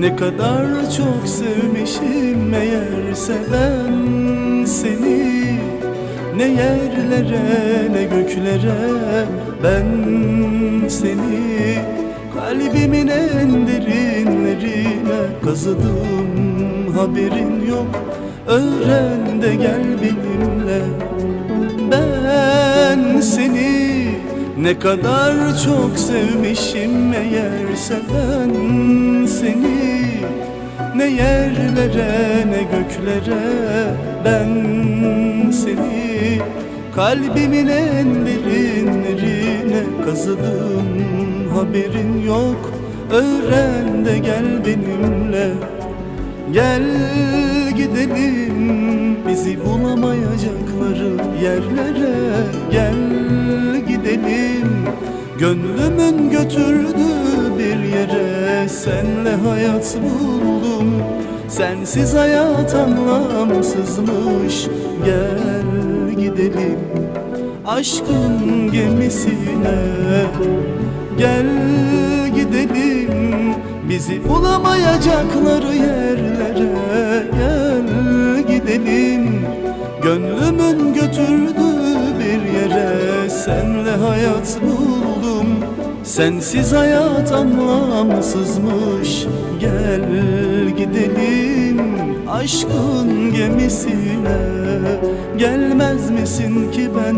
Ne kadar çok sevmişim. Meğerse ben seni Ne yerlere ne göklere. Ben seni Kalbimin en derinlerine kazıdım. Haberin yok. Öğren de gel benimle. Ben seni ne kadar çok sevmişim meğerse ben seni. Ne yerlere ne göklere ben seni. Kalbimin en derinlerine kazıdım haberin yok. Öğren de gel benimle. Gel gidelim bizi bulamayacakları yerlere gönlümün götürdüğü bir yere Senle hayat buldum. Sensiz hayat anlamsızmış Gel gidelim. Aşkın gemisine Gel gidelim. Bizi bulamayacakları yerlere Gel gidelim. Gönlümün hayat buldum. Sensiz hayat anlamsızmış. Gel gidelim aşkın gemisine. Gelmez misin ki ben